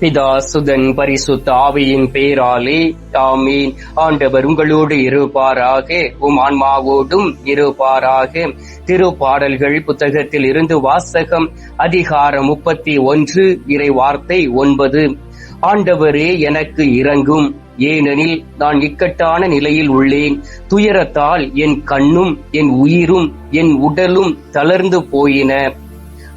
பிதா சுதன் பரிசுத்த ஆவியின் பேராலே ஆமீன். ஆண்டவர் உங்களோடு இருப்பாராக உம் ஆன்மாவோடும் இருப்பாராக. திருப்பாடல்கள் புத்தகத்தில் இருந்து வாசகம் அதிகாரம் முப்பத்தி ஒன்று இறை வார்த்தை ஒன்பது. ஆண்டவரே எனக்கு இறங்கும் ஏனெனில் நான் இக்கட்டான நிலையில் உள்ளேன். துயரத்தால் என் கண்ணும் என் உயிரும் என் உடலும் தளர்ந்து போயின.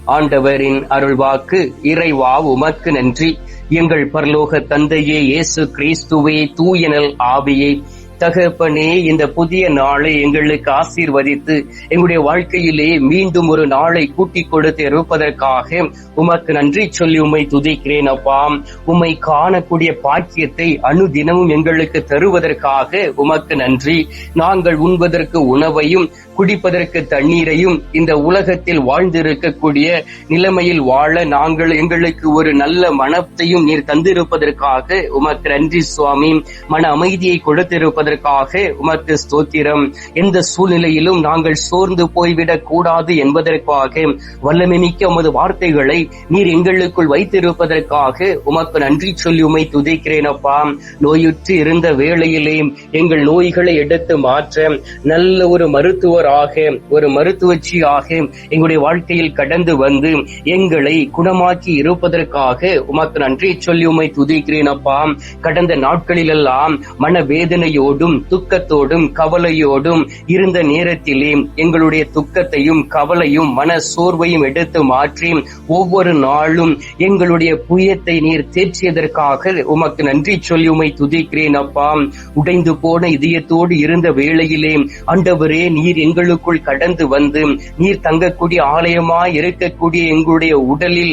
ஆண்டவரின் அருள்வாக்கு இறைவா உமக்கு நன்றி. எங்கள் பரலோக தந்தையே இயேசு கிறிஸ்துவே தூயனல் ஆவியை. தகப்பனே இந்த புதிய நாளை எங்களுக்கு ஆசீர்வதித்து எங்களுடைய வாழ்க்கையிலே மீண்டும் ஒரு நாளை கூட்டி கொடுத்து இருப்பதற்காக உமக்கு நன்றி சொல்லி உம்மை துதிக்கிறேன் அப்பா. உம்மை காணக்கூடிய பாக்கியத்தை அனுதினமும் எங்களுக்கு தருவதற்காக உமக்கு நன்றி. நாங்கள் உண்பதற்கு உணவையும் குடிப்பதற்கு தண்ணீரையும் இந்த உலகத்தில் வாழ்ந்திருக்கக்கூடிய நிலைமையில் வாழ நாங்கள் எங்களுக்கு ஒரு நல்ல மனத்தையும் நீர் தந்திருப்பதற்காக உமக்கு நன்றி சுவாமி. மன அமைதியை கொடுத்திருப்பதற்காக உமக்கு ஸ்தோத்திரம். எந்த சூழ்நிலையிலும் நாங்கள் சோர்ந்து போய்விடக் கூடாது என்பதற்காக வல்லமை மிக்க உமது வார்த்தைகளை நீர் எங்களுக்குள் வைத்திருப்பதற்காக உமக்கு நன்றி சொல்லி உமை துதிக்கிறேன் அப்பா. நோயுற்று இருந்த வேளையிலே எங்கள் நோய்களை எடுத்து மாற்ற நல்ல ஒரு மருத்துவர் மருத்துவராக ஒரு மருத்துவச்சியாக எங்களுடைய வாழ்க்கையில் கடந்து வந்து எங்களை குணமாக்கி இருப்பதற்காக உமக்கு நன்றி சொல்லி உமை துதிக்கிறேன் அப்பா. கடந்த நாட்களிலெல்லாம் மன வேதனையோடும் துக்கத்தோடும் கவலையோடும் இருந்த நேரத்திலே எங்களுடைய துக்கத்தையும் கவலையும் மன சோர்வையும் எடுத்து மாற்றி ஒவ்வொரு நாளும் எங்களுடைய புயத்தை நீர் தேற்றியதற்காக உமக்கு நன்றி சொல்லி உமை துதிக்கிறேன் அப்பா. உடைந்து போன இதயத்தோடு இருந்த வேளையிலே ஆண்டவரே நீர் எங்களுக்குள் கடந்து வந்து நீர் தங்கக்கூடிய ஆலயமாய் இருக்கக்கூடிய எங்களுடைய உடலில்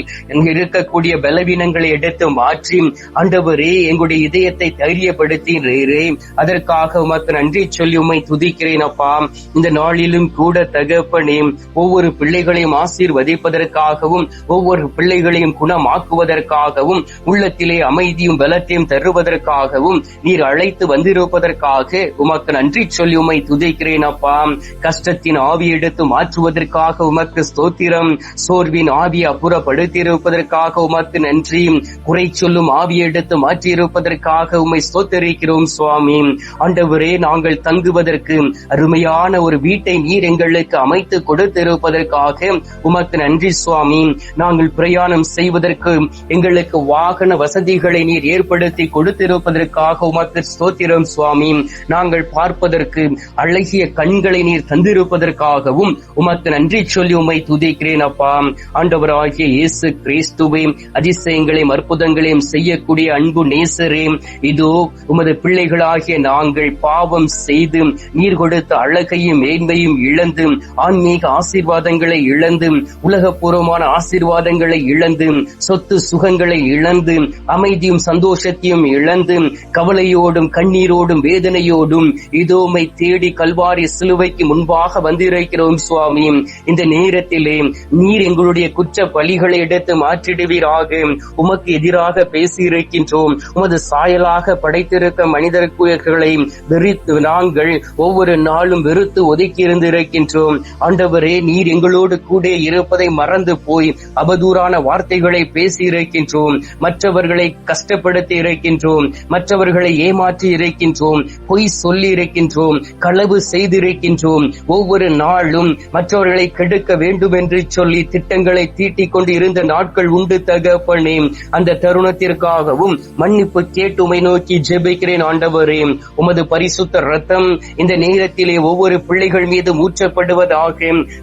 இருக்கக்கூடிய பலவீனங்களை எடுத்து மாற்றி ஆண்டவரே எங்களுடைய இதயத்தை தைரியப்படுத்தினரே. அதற்காக உமக்கு நன்றி சொல்லி உண்மை துதிக்கிறேன் அப்பா. இந்த நாளிலும் கூட தகப்பனே ஒவ்வொரு பிள்ளைகளையும் ஆசீர்வதிப்பதற்காகவும் ஒவ்வொரு பிள்ளைகளையும் குணமாக்குவதற்காகவும் உள்ளத்திலே அமைதியும் பலத்தையும் தருவதற்காகவும் நீர் அழைத்து வந்திருப்பதற்காக உமக்கு நன்றி சொல்லி உண்மை துதிக்கிறேன் அப்பா. கஷ்டத்தின் ஆவி எடுத்து மாற்றுவதற்காக உமக்கு ஸ்தோத்திரம். சோர்வின் ஆவியை அப்புறப்படுத்தியிருப்பதற்காக உமக்கு நன்றி. குறை சொல்லும் ஆவி எடுத்து மாற்றியிருப்பதற்காக உம்மை ஸ்தோத்தரிக்கிறோம் சுவாமி. ஆண்டவரே நாங்கள் தங்குவதற்கு அருமையான ஒரு வீட்டை நீர் எங்களுக்கு அமைத்து கொடுத்திருப்பதற்காக உமக்கு நன்றி சுவாமி. நாங்கள் பிரயாணம் செய்வதற்கு எங்களுக்கு வாகன வசதிகளை நீர் ஏற்படுத்தி கொடுத்திருப்பதற்காக உமக்கு ஸ்தோத்திரம் சுவாமி. நாங்கள் பார்ப்பதற்கு அழகிய கண்களை நீர் தந்திருப்பதற்காகவும் உமக்கு நன்றி சொல்லி உம்மை துதிக்கிறேன் அப்பா. ஆண்டவராகிய இயேசு கிறிஸ்துவையும் அதிசயங்களையும் அற்புதங்களையும் செய்யக்கூடிய அன்பு நேசரே இதோ உமது பிள்ளைகளாகிய நாங்கள் பாவம் செய்து நீர் கொடுத்த அழகையும் மேன்மையும் இழந்து ஆன்மீக ஆசீர்வாதங்களை இழந்து உலகபூர்வமான ஆசீர்வாதங்களை இழந்து சொத்து சுகங்களை இழந்து அமைதியும் சந்தோஷத்தையும் இழந்து கவலையோடும் கண்ணீரோடும் வேதனையோடும் இதோமை தேடி கல்வாரி சிலுவைக்கு முன் முன்பாக வந்திருக்கிறோம் சுவாமி. இந்த நேரத்திலே நீர் எங்களுடைய குற்ற பலிகளை எடுத்து மாற்றிடுவீராக. உமக்கு எதிராக பேசியிருக்கின்றோம். உமது சாயலாக படைத்திருக்க மனிதர்களை வெறித்து நாங்கள் ஒவ்வொரு நாளும் வெறுத்து ஒதுக்கி இருந்திருக்கின்றோம் ஆண்டவரே நீர் எங்களோடு கூட இருப்பதை மறந்து போய் அவதூறான வார்த்தைகளை பேசி இருக்கின்றோம் மற்றவர்களை கஷ்டப்படுத்தி இருக்கின்றோம் மற்றவர்களை ஏமாற்றி இருக்கின்றோம் பொய் சொல்லி இருக்கின்றோம் களவு செய்திருக்கின்றோம். ஒவ்வொரு நாளும் மற்றவர்களை கெடுக்க வேண்டும் என்று சொல்லி திட்டங்களை தீட்டிக் கொண்டு இருந்த நாட்கள் உண்டு தகப்பனே. அந்த தருணத்திற்காகவும் மன்னிப்பு கேட்டுமை நோக்கி ஜெபிக்கிறேன் ஆண்டவரே. உமது பரிசுத்த ரத்தம் இந்த நேரத்திலே ஒவ்வொரு பிள்ளைகள் மீது ஊற்றப்படுவதாக.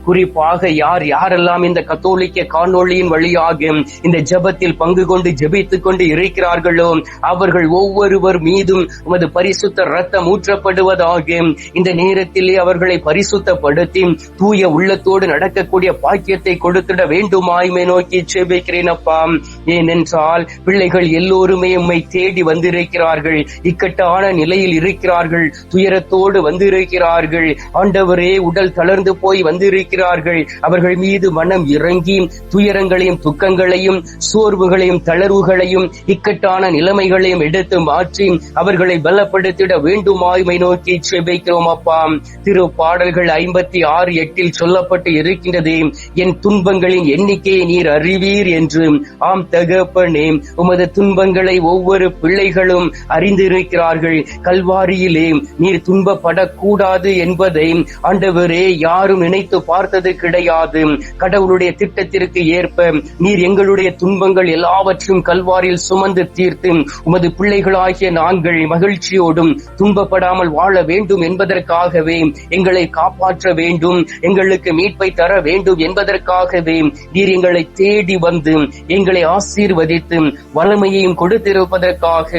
குறிப்பாக யார் யாரெல்லாம் இந்த கத்தோலிக்க காணொளியின் வழியாக இந்த ஜபத்தில் பங்கு கொண்டு ஜெபித்துக் கொண்டு இருக்கிறார்களோ அவர்கள் ஒவ்வொருவர் மீதும் உமது பரிசுத்த ரத்தம் ஊற்றப்படுவதாக. இந்த நேரத்திலே அவர்களை பரி பரிசுத்தப்படுத்தி தூய உள்ளத்தோடு நடக்கக்கூடிய பாக்கியத்தை கொடுத்திட வேண்டுமாய்மை நோக்கி ஜெபிக்கிறேன் அப்பா ஏனென்றால் பிள்ளைகள் எல்லோருமே உம்மை தேடி வந்திருக்கிறார்கள். இக்கட்டான நிலையில் இருக்கிறார்கள். துயரத்தோடு வந்திருக்கிறார்கள். ஆண்டவரே உடல் தளர்ந்து போய் வந்திருக்கிறார்கள். அவர்கள் மீது மனம் இறங்கி துயரங்களையும் துக்கங்களையும் சோர்வுகளையும் தளர்வுகளையும் இக்கட்டான நிலைமைகளையும் எடுத்து மாற்றி அவர்களை பலப்படுத்திட வேண்டுமாய்மை நோக்கி செபிக்கிறோம் அப்பா. திரு பாடல் பாடல்கள் ஐம்பத்தி ஆறு எட்டில் சொல்லப்பட்டு இருக்கின்றது. என் துன்பங்களின் எண்ணிக்கையை நீர் அறிவீர் என்று. ஆம் தகப்பனே உமது துன்பங்களை ஒவ்வொரு பிள்ளைகளும் அறிந்திருக்கிறார்கள். கல்வாரியிலே நீர் துன்பப்படக்கூடாது என்பதை ஆண்டவரே யாரும் நினைத்து பார்த்தது கிடையாது. கடவுளுடைய திட்டத்திற்கு ஏற்ப நீர் எங்களுடைய துன்பங்கள் எல்லாவற்றையும் கல்வாரியில் சுமந்து தீர்த்து உமது பிள்ளைகளாகிய நாங்கள் மகிழ்ச்சியோடும் துன்பப்படாமல் வாழ வேண்டும் என்பதற்காகவே எங்களை காப்பாற்ற வேண்டும் எங்களுக்கு மீட்பை தர வேண்டும் என்பதற்காகவே நீர் எங்களை தேடி வந்து எங்களை ஆசீர்வதித்து வளமையையும் கொடுத்திருப்பதற்காக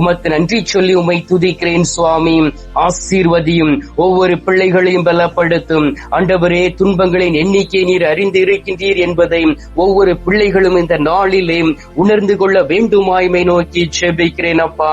உமக்கு நன்றி சொல்லி உமை துதிக்கிறேன் சுவாமி. ஆசீர்வதியும் ஒவ்வொரு பிள்ளைகளையும் பலப்படுத்தும். அண்டவரே துன்பங்களின் எண்ணிக்கை நீர் அறிந்து இருக்கின்றீர் என்பதை ஒவ்வொரு பிள்ளைகளும் இந்த நாளிலே உணர்ந்து கொள்ள வேண்டுமாய்மை நோக்கி செபிக்கிறேன் அப்பா.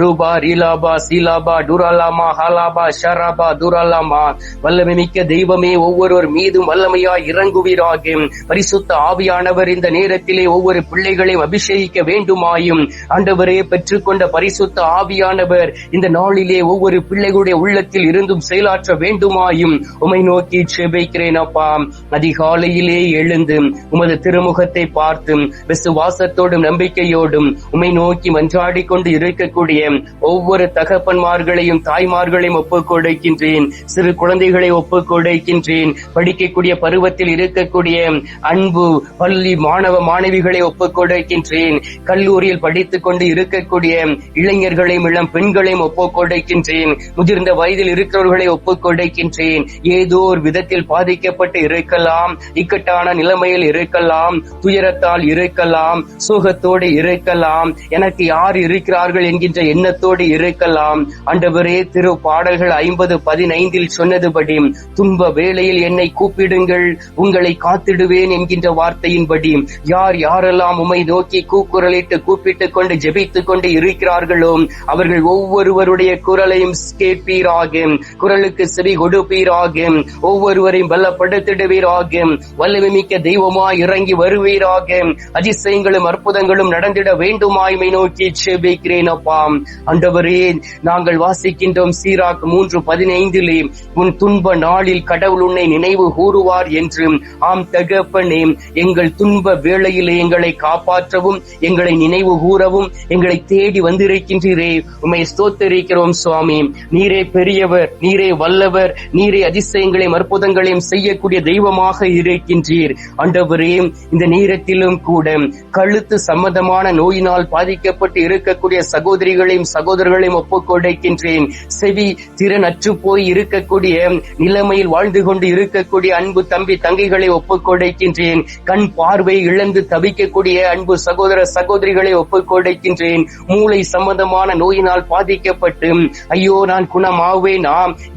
ரூபா ரீலாபா சீலாபா டுராலாமா ஹாலாபா ஷராபா துராலாமா வல்லமை மிக்க தெய்வமே ஒவ்வொருவர் மீதும் வல்லமையாய் இறங்குவீராக. பரிசுத்த ஆவியானவர் இந்த நேரத்திலே ஒவ்வொரு பிள்ளைகளையும் அபிஷேகிக்க வேண்டுமாயும். ஆண்டவரே பெற்றுக்கொண்ட பரிசுத்த ஆவியானவர் இந்த நாளிலே ஒவ்வொரு பிள்ளைகளுடைய உள்ளத்தில் இருந்தும் செயலாற்ற வேண்டுமாயும். உமை நோக்கி செபிக்கிறேன் அப்பா. அதிகாலையிலே எழுந்து உமது திருமுகத்தை பார்த்து விசுவாசத்தோடும் நம்பிக்கையோடும் உமை நோக்கி மன்றாடி கொண்டு இருக்கக்கூடிய ஒவ்வொரு தகப்பன்மார்களையும் தாய்மார்களையும் ஒப்புக் கொடுக்கின்றேன் சிறு குழந்தைகள் ஒப்புக் கொடுக்கின்றேன் படிக்கக்கூடிய பருவத்தில் இருக்கக்கூடிய அன்பு பள்ளி மாணவ மாணவிகளை ஒப்புக் கொடுக்கின்றேன் கல்லூரியில் படித்துக் கொண்டு இருக்கக்கூடிய இளைஞர்களையும் இளம் பெண்களையும் ஒப்புக் கொடுக்கின்றேன் முதிர்ந்த வயதில் இருக்கிறவர்களை ஒப்புக் கொடுக்கின்றேன் ஏதோ ஒரு விதத்தில் பாதிக்கப்பட்டு இருக்கலாம் இக்கட்டான நிலைமையில் இருக்கலாம் துயரத்தால் இருக்கலாம் சோகத்தோடு இருக்கலாம். எனக்கு யார் இருக்கிறார்கள் என்கின்ற எண்ணத்தோடு இருக்கலாம். அன்றவரே திரு பாடல்கள் ஐம்பது பதினைந்தில் சொன்னது வார்த்தையின்படி துன்ப வேளையில் என்னை கூப்பிடுங்கள். உங்களை காத்திடுவேன் என்கின்ற வார்த்தையின்படி யார் யாரெல்லாம் உமை நோக்கி கூக்குரலிட்டு கூப்பிட்டுக் கொண்டு ஜெபித்துக் கொண்டு இருக்கிறார்களோ அவர்கள் ஒவ்வொருவருடைய குரலையும் கேட்பீராக. குரலுக்கு செவி கொடுப்பீராக. ஒவ்வொருவரையும் பலப்படுத்திடுவீராக. வல்லமை மிக்க தெய்வமாய் இறங்கி வருவீராக. அதிசயங்களும் அற்புதங்களும் நடந்திட வேண்டுமாய்மை நோக்கி செபிக்கிறேன் அப்பாம் அண்டவரே நாங்கள் வாசிக்கின்றோம் சீராக் மூன்று பதினைந்திலே உன் துன்ப நாளில் கடவுள் உன்னை நினைவு கூறுவார் என்று ஆம் தகப்பனே எங்கள் துன்ப வேளையிலே எங்களை காப்பாற்றவும் எங்களை நினைவு கூறவும் எங்களை தேடி வந்திருக்கின்றீரே. உம்மை ஸ்தோத்தரிக்கிறோம் சுவாமி. நீரே பெரியவர் நீரே வல்லவர் நீரே அதிசயங்களையும் அற்புதங்களையும் செய்யக்கூடிய தெய்வமாக இருக்கின்றீர். ஆண்டவரே இந்த நேரத்திலும் கூட கழுத்து சம்பந்தமான நோயினால் பாதிக்கப்பட்டு இருக்கக்கூடிய சகோதரிகளையும் சகோதரர்களையும் ஒப்புக்கொடுக்கின்றேன். செவி திறன் அற்று போய் இருக்கக்கூடிய நிலைமையில் வாழ்ந்து கொண்டு இருக்கக்கூடிய அன்பு தம்பி தங்கைகளை ஒப்புக்கொடைக்கின்றேன் கண் பார்வை இழந்து தவிக்கக்கூடிய அன்பு சகோதர சகோதரிகளை ஒப்புக்கொடைக்கின்றேன் மூளை சம்பந்தமான நோயினால் பாதிக்கப்பட்டு ஐயோ நான் குணமாவேனா?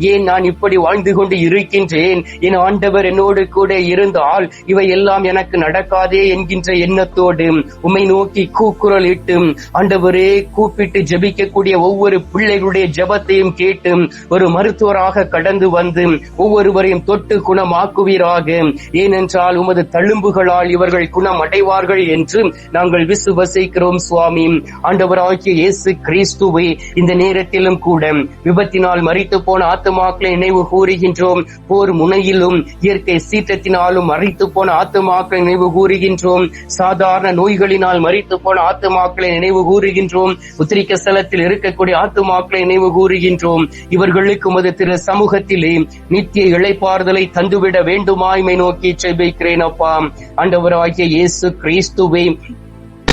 ஏன் நான் இப்படி வாழ்ந்து கொண்டு இருக்கின்றேன்? என் ஆண்டவர் என்னோடு கூட இருந்தால் இவை எல்லாம் எனக்கு நடக்காதே என்கின்ற எண்ணத்தோடு உமை நோக்கி கூக்குரல் இட்டு ஆண்டவரே கூப்பிட்டு ஜபிக்கக்கூடிய ஒவ்வொரு பிள்ளைகளுடைய ஜபத்தையும் கேட்டு ஒரு மருத்துவராக கடந்து வந்து வந்து ஒவ்வொருவரையும் தொட்டு குணமாக்குவீராக. ஏனென்றால் உமது தழும்புகளால் இவர்கள் குணம் அடைவார்கள் என்று நாங்கள் விசுவசிக்கிறோம் சுவாமி. ஆண்டவராகிய இயேசு கிறிஸ்துவை இந்த நேரத்திலும் கூட விபத்தினால் மறித்து போன ஆத்துமாக்களை நினைவு கூறுகின்றோம். போர் முனையிலும் இயற்கை சீற்றத்தினாலும் மறித்து போன ஆத்துமாக்களை நினைவு கூறுகின்றோம். சாதாரண நோய்களினால் மறித்து போன ஆத்துமாக்களை நினைவு கூறுகின்றோம். உத்திரிக்க ஸ்தலத்தில் இருக்கக்கூடிய ஆத்துமாக்களை நினைவு கூறுகின்றோம். இவர்களுக்கு மது திரு சமூகத்திலே நித்திய இழைப்பாறுதலை தந்துவிட வேண்டுமாய்மை நோக்கி செபிக்கிறேன் அப்பா ஆண்டவராகிய இயேசு கிறிஸ்துவை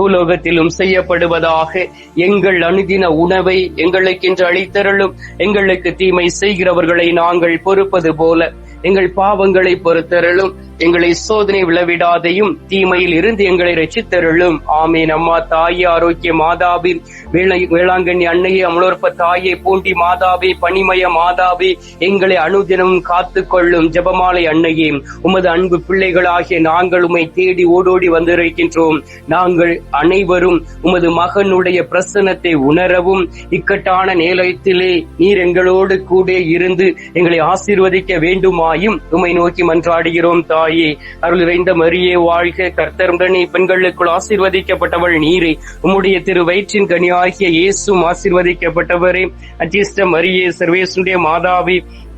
பூலோகத்திலும் செய்யப்படுவதாக எங்கள் அணுதின உணவை எங்களுக்கென்று அளித்தருளும். எங்களுக்கு தீமை செய்கிறவர்களை நாங்கள் பொறுப்பது போல எங்கள் பாவங்களை பொறுத்தருளும். எங்களை சோதனை விளவிடாதையும் தீமையில் இருந்து எங்களை ரசித்தருளும் ஆமீன். அம்மா தாயே ஆரோக்கிய மாதாபி வேளாங்கண்ணி அன்னையே அமலோற்ப தாயே பூண்டி மாதாபி பனிமய மாதாபி எங்களை அனுதினமும் காத்து கொள்ளும் ஜெபமாலை அன்னையே. உமது அன்பு பிள்ளைகளாகிய நாங்கள் உமை தேடி ஓடோடி வந்திருக்கின்றோம். நாங்கள் அனைவரும் உமது மகனுடைய பிரசன்னத்தை உணரவும் இக்கட்டான நேலத்திலே நீர் எங்களோடு கூட இருந்து எங்களை ஆசீர்வதிக்க வேண்டுமாயும் உம்மை நோக்கி மன்றாடுகிறோம் தாய். அருள் நிறைந்த மரியே வாழ்க கர்த்தருடனே பெண்களுக்குள் ஆசீர்வதிக்கப்பட்டவள் நீரே. உம்முடைய திரு வயிற்றின் கனியாகிய இயேசும் ஆசீர்வதிக்கப்பட்டவரே. அஜிஷ்ட மரியே சர்வேசுடைய மாதாவி